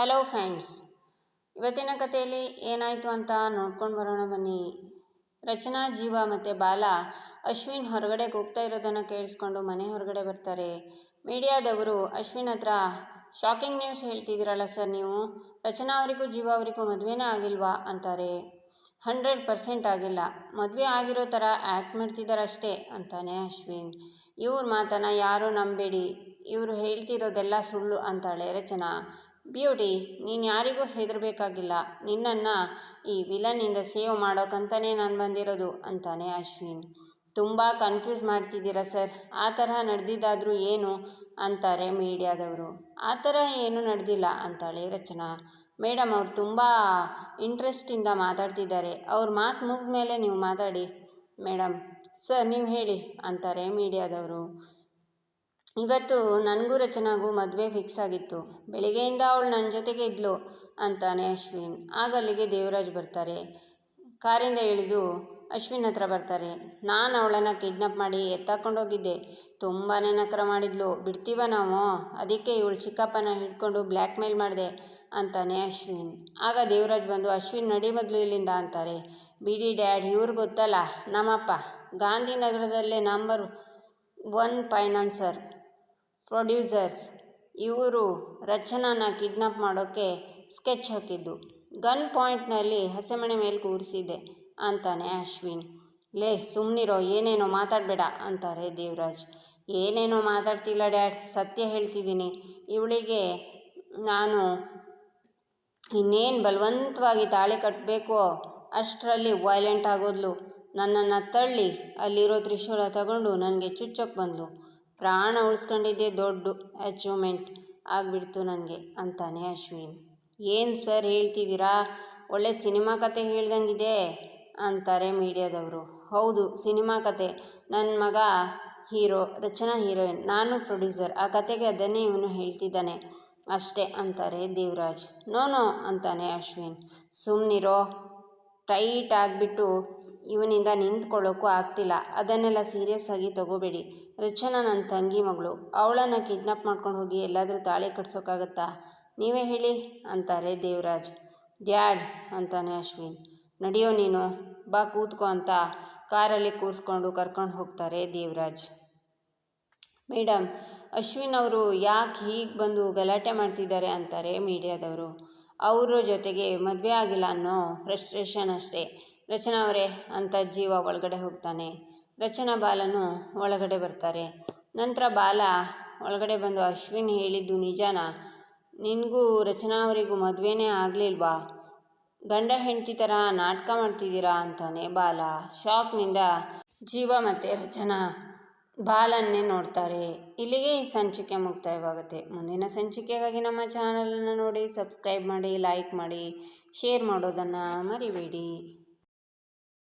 Hello friends ಇವತ್ತಿನ ಕಥೆಯಲ್ಲಿ ಏನಾಯಿತು ಅಂತ ನೋಡ್ಕೊಂಡು ಬರೋಣ ಬನ್ನಿ. ರಚನಾ, ಜೀವ ಮತ್ತು ಬಾಲ ಅಶ್ವಿನ್ ಹೊರಗಡೆ ಹೋಗ್ತಾ ಇರೋದನ್ನು ಕೇಳಿಸ್ಕೊಂಡು ಮನೆ ಹೊರಗಡೆ ಬರ್ತಾರೆ. ಮೀಡಿಯಾದವರು ಅಶ್ವಿನ್ ಹತ್ರ ಶಾಕಿಂಗ್ ನ್ಯೂಸ್ ಹೇಳ್ತಿದ್ದೀರಲ್ಲ ಸರ್ ನೀವು? ರಚನಾ ಅವರಿಗೂ ಜೀವ ಅವರಿಗೂ ಮದುವೆನೇ ಆಗಿಲ್ವಾ? ಅಂತಾರೆ. ಹಂಡ್ರೆಡ್ ಪರ್ಸೆಂಟ್ ಆಗಿಲ್ಲ. ಮದುವೆ ಆಗಿರೋ ಥರ ಆ್ಯಕ್ಟ್ ಮಾಡ್ತಿದ್ದಾರಷ್ಟೇ, ಅಂತಾನೆ ಅಶ್ವಿನ್. ಇವ್ರ ಮಾತನ್ನು ಯಾರೂ ನಂಬೇಡಿ. ಇವರು ಹೇಳ್ತಿರೋದೆಲ್ಲ ಸುಳ್ಳು, ಅಂತಾಳೆ ರಚನಾ. ಬ್ಯೂಟಿ, ನೀನು ಯಾರಿಗೂ ಹೆದರಬೇಕಾಗಿಲ್ಲ. ನಿನ್ನನ್ನು ಈ ವಿಲನ್ನಿಂದ ಸೇವ್ ಮಾಡೋಕ್ಕಂತಲೇ ನಾನು ಬಂದಿರೋದು, ಅಂತಾನೆ ಅಶ್ವಿನ್. ತುಂಬ ಕನ್ಫ್ಯೂಸ್ ಮಾಡ್ತಿದ್ದೀರಾ ಸರ್? ಆ ತರಹ ನಡೆದಿದ್ದಾದರೂ ಏನು? ಅಂತಾರೆ ಮೀಡಿಯಾದವರು. ಆ ಥರ ಏನೂ ನಡೆದಿಲ್ಲ, ಅಂತಾಳೆ ರಚನಾ. ಮೇಡಮ್ ಅವ್ರು ತುಂಬ ಇಂಟ್ರೆಸ್ಟಿಂದ ಮಾತಾಡ್ತಿದ್ದಾರೆ. ಅವ್ರ ಮಾತು ಮುಗಿದ ಮೇಲೆ ನೀವು ಮಾತಾಡಿ. ಮೇಡಮ್ ಸರ್, ನೀವು ಹೇಳಿ, ಅಂತಾರೆ ಮೀಡಿಯಾದವರು. ಇವತ್ತು ನನಗೂ ರಚನಾಗೂ ಮದುವೆ ಫಿಕ್ಸ್ ಆಗಿತ್ತು. ಬೆಳಿಗ್ಗೆಯಿಂದ ಅವಳು ನನ್ನ ಜೊತೆಗೆ ಇದ್ಲು ಅಂತಾನೆ ಅಶ್ವಿನ್. ಆಗ ಅಲ್ಲಿಗೆ ದೇವರಾಜ್ ಬರ್ತಾರೆ. ಕಾರಿಂದ ಇಳಿದು ಅಶ್ವಿನ್ ಹತ್ರ ಬರ್ತಾರೆ. ನಾನು ಅವಳನ್ನು ಕಿಡ್ನಾಪ್ ಮಾಡಿ ಎತ್ತಾಕೊಂಡೋಗಿದ್ದೆ ತುಂಬಾ ನಕರ ಮಾಡಿದ್ಲು. ಬಿಡ್ತೀವ ನಾವು? ಅದಕ್ಕೆ ಇವಳು ಚಿಕ್ಕಪ್ಪನ ಹಿಡ್ಕೊಂಡು ಬ್ಲ್ಯಾಕ್ ಮೇಲ್ ಮಾಡಿದೆ ಅಂತಾನೆ ಅಶ್ವಿನ್. ಆಗ ದೇವರಾಜ್ ಬಂದು, ಅಶ್ವಿನ್, ನಡಿ ಮೊದಲು ಇಲ್ಲಿಂದ ಅಂತಾರೆ. ಬಿಡಿ ಡ್ಯಾಡ್, ಇವ್ರು ಗೊತ್ತಲ್ಲ. ನಮ್ಮಪ್ಪ, ಗಾಂಧಿನಗರದಲ್ಲೇ ನಂಬರ್ ಒನ್ ಫೈನಾನ್ಸರ್ ಪ್ರೊಡ್ಯೂಸರ್ಸ್, ಇವರು ರಚನಾನ ಕಿಡ್ನಾಪ್ ಮಾಡೋಕ್ಕೆ ಸ್ಕೆಚ್ ಹಾಕಿದ್ದು. ಗನ್ ಪಾಯಿಂಟ್ನಲ್ಲಿ ಹಸೆಮಣೆ ಮೇಲೆ ಕೂರಿಸಿದೆ ಅಂತಾನೆ ಅಶ್ವಿನ್. ಲೇ ಸುಮ್ಮನಿರೋ ಏನೇನೋ ಮಾತಾಡಬೇಡ ಅಂತಾರೆ ದೇವರಾಜ್. ಏನೇನೋ ಮಾತಾಡ್ತಿಲ್ಲ ಡ್ಯಾಡ್, ಸತ್ಯ ಹೇಳ್ತಿದ್ದೀನಿ. ಇವಳಿಗೆ ನಾನು ಇನ್ನೇನು ಬಲವಂತವಾಗಿ ತಾಳಿ ಕಟ್ಟಬೇಕೋ ಅಷ್ಟರಲ್ಲಿ ವೈಲೆಂಟ್ ಆಗೋದ್ಲು. ನನ್ನನ್ನು ತಳ್ಳಿ, ಅಲ್ಲಿರೋ ತ್ರಿಶೂಲ ತಗೊಂಡು ನನಗೆ ಚುಚ್ಚೋಕ್ಕೆ ಬಂದ್ಲು. ಪ್ರಾಣ ಉಳಿಸ್ಕೊಂಡಿದ್ದೆ ದೊಡ್ಡ ಅಚೀವ್ಮೆಂಟ್ ಆಗಿಬಿಡ್ತು ನನಗೆ ಅಂತಾನೆ ಅಶ್ವಿನ್. ಏನು ಸರ್ ಹೇಳ್ತಿದ್ದೀರಾ? ಒಳ್ಳೆ ಸಿನಿಮಾ ಕತೆ ಹೇಳ್ದಂಗಿದೆ ಅಂತಾರೆ ಮೀಡಿಯಾದವರು. ಹೌದು, ಸಿನಿಮಾ ಕತೆ. ನನ್ನ ಮಗ ಹೀರೋ, ರಚನಾ ಹೀರೋಯಿನ್. ನಾನು ಪ್ರೊಡ್ಯೂಸರ್. ಆ ಕತೆಗೆ ಅದನ್ನೇ ಇವನು ಹೇಳ್ತಿದ್ದಾನೆ. ಅಷ್ಟೇ ಅಂತಾರೆ ದೇವರಾಜ್. ನೋ ನೋ ಅಂತಾನೆ ಅಶ್ವಿನ್. ಸುಮ್ಮನಿರೋ ಟೈಟ್ ಆಗಿಬಿಟ್ಟು ಇವನಿಂದ ನಿಂತ್ಕೊಳ್ಳೋಕ್ಕೂ ಆಗ್ತಿಲ್ಲ. ಅದನ್ನೆಲ್ಲ ಸೀರಿಯಸ್ ಆಗಿ ತಗೋಬೇಡಿ. ರಚನಾ ನನ್ನ ತಂಗಿ ಮಗಳು. ಅವಳನ್ನು ಕಿಡ್ನಾಪ್ ಮಾಡ್ಕೊಂಡು ಹೋಗಿ ಎಲ್ಲಾದರೂ ತಾಳಿ ಕಟ್ಸೋಕ್ಕಾಗತ್ತಾ? ನೀವೇ ಹೇಳಿ, ಅಂತಾರೆ ದೇವರಾಜ್. ಡ್ಯಾಡ್, ಅಂತಾನೆ ಅಶ್ವಿನ್. ನಡೆಯೋ ನೀನು? ಬಾ ಕೂತ್ಕೋ ಅಂತ ಕಾರಲ್ಲಿ ಕೂರಿಸ್ಕೊಂಡು ಕರ್ಕೊಂಡು ಹೋಗ್ತಾರೆ ದೇವರಾಜ್. ಮೇಡಮ್ ಅಶ್ವಿನ್ ಅವರು ಯಾಕೆ ಹೀಗೆ ಬಂದು ಗಲಾಟೆ ಮಾಡ್ತಿದ್ದಾರೆ ಅಂತಾರೆ ಮೀಡಿಯಾದವರು. ಅವರ ಜೊತೆಗೆ ಮದುವೆ ಆಗಿಲ್ಲ ಅನ್ನೋ ಫ್ರಸ್ಟ್ರೇಷನ್ ಅಷ್ಟೇ. ರಚನಾ ಅವರೇ ಅಂತ ಜೀವ ಒಳಗಡೆ ಹೋಗ್ತಾನೆ. ರಚನಾ ಬಾಲನು ಒಳಗಡೆ ಬರ್ತಾರೆ. ನಂತರ ಬಾಲ ಒಳಗಡೆ ಬಂದು ಅಶ್ವಿನ್ ಹೇಳಿದ್ದು ನಿಜಾನ? ನಿನಗೂ ರಚನಾ ಅವರಿಗೂ ಮದುವೆನೇ ಆಗಲಿಲ್ವಾ? ಗಂಡ ಹೆಂಡತಿ ಥರ ನಾಟಕ ಮಾಡ್ತಿದ್ದೀರಾ ಅಂತಾನೆ ಬಾಲ. ಶಾಕ್ನಿಂದ ಜೀವ ಮತ್ತು ರಚನಾ ಬಾಲನ್ನೇ ನೋಡ್ತಾರೆ. ಇಲ್ಲಿಗೆ ಈ ಸಂಚಿಕೆ ಮುಕ್ತಾಯವಾಗುತ್ತೆ. ಮುಂದಿನ ಸಂಚಿಕೆಗಾಗಿ ನಮ್ಮ ಚಾನಲನ್ನು ನೋಡಿ, ಸಬ್ಸ್ಕ್ರೈಬ್ ಮಾಡಿ, ಲೈಕ್ ಮಾಡಿ, ಶೇರ್ ಮಾಡೋದನ್ನು ಮರಿಬೇಡಿ.